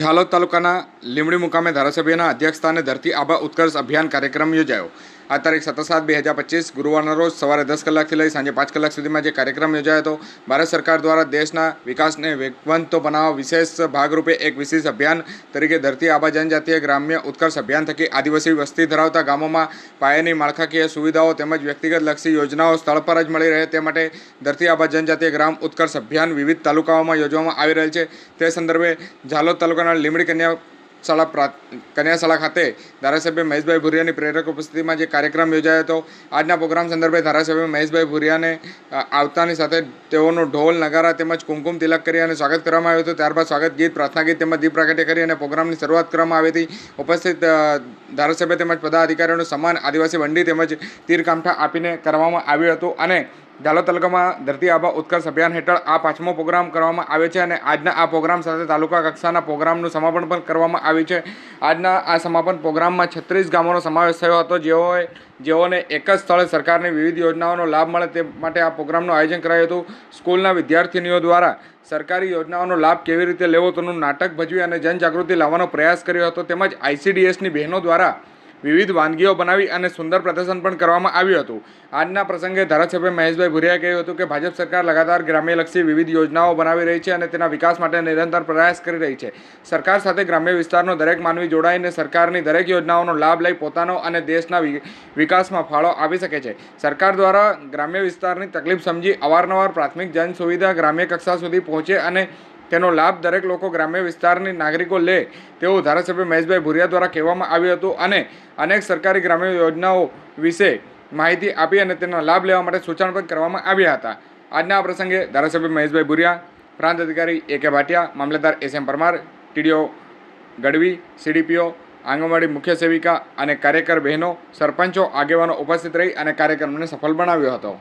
હાલોદ તાલુકાના લીમડી મુકામે ધારાસભ્યના અધ્યક્ષસ્થાને ધરતી આબા ઉત્કર્ષ અભિયાન કાર્યક્રમ યોજાયો. આ તારીખ સત્તર સાત બે હજાર પચીસ, ગુરુવારના રોજ સવારે દસ કલાકથી લઈ સાંજે પાંચ કલાક સુધીમાં જે કાર્યક્રમ યોજાયો હતો, ભારત સરકાર દ્વારા દેશના વિકાસને વેગવંતો બનાવવા વિશેષ ભાગરૂપે એક વિશેષ અભિયાન તરીકે ધરતી આબા જનજાતીય ગ્રામ્ય ઉત્કર્ષ અભિયાન થકી આદિવાસી વસ્તી ધરાવતા ગામોમાં પાયાની માળખાકીય સુવિધાઓ તેમજ વ્યક્તિગત લક્ષી યોજનાઓ સ્થળ પર જ મળી રહે તે માટે ધરતી આબા જનજાતીય ગ્રામ ઉત્કર્ષ અભિયાન વિવિધ તાલુકાઓમાં યોજવામાં આવી રહેલ છે. તે સંદર્ભે ઝાલોદ તાલુકાના લીમડી કન્યા શાળા પ્રા કન્યાશાળા ખાતે ધારાસભ્ય મહેશભાઈ ભુરિયાની પ્રેરક ઉપસ્થિતિમાં જે કાર્યક્રમ યોજાયો હતો, આજના પ્રોગ્રામ સંદર્ભે ધારાસભ્ય મહેશભાઈ ભુરિયાને આવતાની સાથે તેઓનો ઢોલ, નગારા તેમજ કુમકુમ તિલક કરી અને સ્વાગત કરવામાં આવ્યું હતું. ત્યારબાદ સ્વાગત ગીત, પ્રાર્થના ગીત તેમજ દીપ પ્રાગટ્ય કરી અને પ્રોગ્રામની શરૂઆત કરવામાં આવી હતી. ઉપસ્થિત ધારાસભ્ય તેમજ પદાધિકારીઓનું સન્માન આદિવાસી વંડી તેમજ તીર કામઠા આપીને કરવામાં આવ્યું હતું અને ઝાલોદ તાલુકામાં ધરતી આભા ઉત્કર્ષ અભિયાન હેઠળ આ પાંચમો પ્રોગ્રામ કરવામાં આવ્યો છે અને આજના આ પ્રોગ્રામ સાથે તાલુકા કક્ષાના પ્રોગ્રામનું સમાપન પણ કરવામાં આવ્યું છે. આજના આ સમાપન પ્રોગ્રામમાં છત્રીસ ગામોનો સમાવેશ થયો હતો. જેઓએ, જેઓને એક જ સ્થળે સરકારની વિવિધ યોજનાઓનો લાભ મળે તે માટે આ પ્રોગ્રામનું આયોજન કરાયું હતું. સ્કૂલના વિદ્યાર્થીનીઓ દ્વારા સરકારી યોજનાઓનો લાભ કેવી રીતે લેવો તેનું નાટક ભજવી અને જનજાગૃતિ લાવવાનો પ્રયાસ કર્યો હતો. તેમજ આઈસીડીએસની બહેનો દ્વારા વિવિધ વાનગીઓ બનાવી અને સુંદર પ્રદર્શન પણ કરવામાં આવ્યું હતું. આજના પ્રસંગે ધારાસભ્ય મહેશભાઈ ભુરિયાએ કહ્યું હતું કે ભાજપ સરકાર લગાતાર ગ્રામ્યલક્ષી વિવિધ યોજનાઓ બનાવી રહી છે અને તેના વિકાસ માટે નિરંતર પ્રયાસ કરી રહી છે. સરકાર સાથે ગ્રામ્ય વિસ્તારનો દરેક માનવી જોડાઈને સરકારની દરેક યોજનાઓનો લાભ લઈ પોતાનો અને દેશના વિકાસમાં ફાળો આપી શકે છે. સરકાર દ્વારા ગ્રામ્ય વિસ્તારની તકલીફ સમજી અવારનવાર પ્રાથમિક જન સુવિધા ગ્રામ્ય કક્ષા સુધી પહોંચે અને તેનો લાભ દરેક લોકો ગ્રામ્ય વિસ્તારની નાગરિકો લે તેવું ધારાસભ્ય મહેશભાઈ ભુરિયા દ્વારા કહેવામાં આવ્યું હતું અને અનેક સરકારી ગ્રામ્ય યોજનાઓ વિશે માહિતી આપી અને તેનો લાભ લેવા માટે સૂચન પણ કરવામાં આવ્યા હતા. આજના આ પ્રસંગે ધારાસભ્ય મહેશભાઈ ભુરિયા, પ્રાંત અધિકારી A K Bhatia, Mamlatdar S M Parmar, TDO Gadhvi, CDPO, anganwadi મુખ્ય સેવિકા અને કાર્યકર બહેનો, સરપંચો, આગેવાનો ઉપસ્થિત રહી અને કાર્યક્રમને સફળ બનાવ્યો હતો.